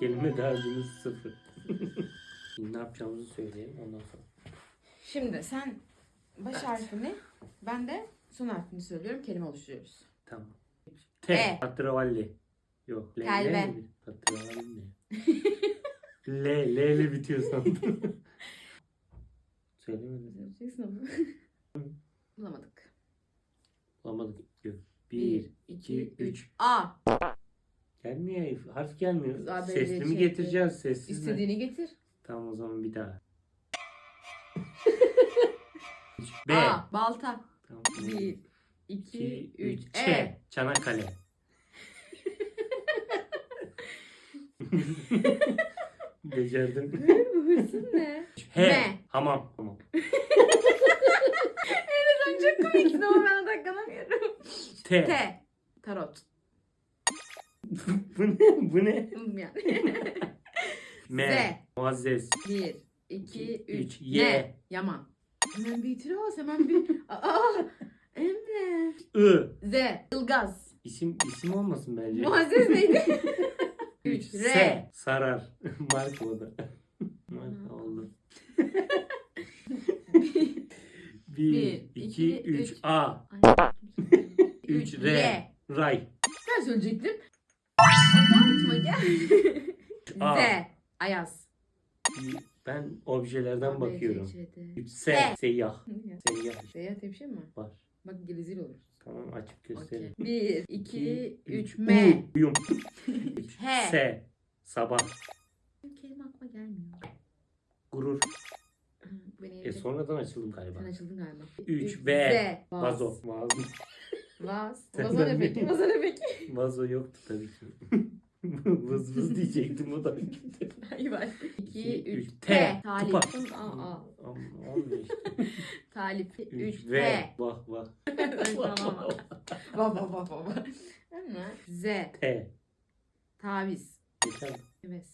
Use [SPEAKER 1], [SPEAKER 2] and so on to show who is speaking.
[SPEAKER 1] Kelime dağarcığımız sıfır. Ne yapacağımızı söyleyelim ondan sonra.
[SPEAKER 2] Şimdi sen baş harfini, ben de son harfini söylüyorum. Kelime oluşturuyoruz.
[SPEAKER 1] Tamam. T.
[SPEAKER 2] E.
[SPEAKER 1] Tatravalli. Yok. L,
[SPEAKER 2] Telve.
[SPEAKER 1] L mi? Ne? L. L ile bitiyor sandım. Söylemedim.
[SPEAKER 2] Yapacaksın ama. Bulamadık.
[SPEAKER 1] Yok.
[SPEAKER 2] Bir, iki,
[SPEAKER 1] üç.
[SPEAKER 2] A.
[SPEAKER 1] Gelmiyor. Harf gelmiyor. Sesli mi
[SPEAKER 2] Ç,
[SPEAKER 1] getireceğiz? Sessiz mi?
[SPEAKER 2] İstediğini getir.
[SPEAKER 1] Tamam o zaman bir daha. B.
[SPEAKER 2] A. Balta.
[SPEAKER 1] Tamam.
[SPEAKER 2] Bir, iki,
[SPEAKER 1] İki,
[SPEAKER 2] üç.
[SPEAKER 1] Ç.
[SPEAKER 2] E.
[SPEAKER 1] Çanakkale. Becerdim.
[SPEAKER 2] Bu hırsın ne?
[SPEAKER 1] H.
[SPEAKER 2] M.
[SPEAKER 1] Hamam. Hamam.
[SPEAKER 2] Sen çok komiksin ama ben odaklanamıyorum.
[SPEAKER 1] T.
[SPEAKER 2] T. Tarot.
[SPEAKER 1] bu ne? Bu ne?
[SPEAKER 2] Yani.
[SPEAKER 1] M.
[SPEAKER 2] Z.
[SPEAKER 1] Muazzez.
[SPEAKER 2] Bir, iki, üç.
[SPEAKER 1] Üç. Y.
[SPEAKER 2] Ne? Yaman. Hemen bir itiraz, hemen bir... Aa, Emre.
[SPEAKER 1] I.
[SPEAKER 2] Z. Ilgaz.
[SPEAKER 1] İsim, isim olmasın bence.
[SPEAKER 2] Muazzez neydi?
[SPEAKER 1] 3.
[SPEAKER 2] Üç. R.
[SPEAKER 1] S. Sarar. Marka o da. Marka oldu. 1, 2, 3. A. 3.
[SPEAKER 2] Üç.
[SPEAKER 1] R. Ray.
[SPEAKER 2] Ben söyleyecektim. Abartma gel. Ayaz.
[SPEAKER 1] Ben objelerden
[SPEAKER 2] B,
[SPEAKER 1] bakıyorum.
[SPEAKER 2] C, D.
[SPEAKER 1] 3.
[SPEAKER 2] S.
[SPEAKER 1] Seyyah. Seyyah
[SPEAKER 2] Seyahat diye bir şey mi var?
[SPEAKER 1] var.
[SPEAKER 2] Bak rezil oluruz.
[SPEAKER 1] Tamam açıp
[SPEAKER 2] Okey.
[SPEAKER 1] göstereyim.
[SPEAKER 2] 1, 2, 3,
[SPEAKER 1] U.
[SPEAKER 2] M.
[SPEAKER 1] Uyum.
[SPEAKER 2] H.
[SPEAKER 1] S. Sabah.
[SPEAKER 2] Kelime aklıma gelmiyor.
[SPEAKER 1] Gurur.
[SPEAKER 2] Beni
[SPEAKER 1] E sonradan açıldım galiba.
[SPEAKER 2] Sen açıldın galiba.
[SPEAKER 1] 3.
[SPEAKER 2] Üç,
[SPEAKER 1] V.
[SPEAKER 2] Z. Vaz.
[SPEAKER 1] Vazo. Vazo.
[SPEAKER 2] Vaz. Vazo ne peki? Vazo ne peki?
[SPEAKER 1] Vazo yoktu tabii ki. vız vız diyecektim o da.
[SPEAKER 2] Hayır var. 2, 3,
[SPEAKER 1] T.
[SPEAKER 2] Talip. Aa, aa.
[SPEAKER 1] Am- Olmuyor işte.
[SPEAKER 2] Talip.
[SPEAKER 1] 3
[SPEAKER 2] 3,
[SPEAKER 1] V.
[SPEAKER 2] T.
[SPEAKER 1] Vah vah.
[SPEAKER 2] Tamam. Baba baba baba. Ama Z.
[SPEAKER 1] T.
[SPEAKER 2] Taviz.
[SPEAKER 1] Yeter.
[SPEAKER 2] Evet.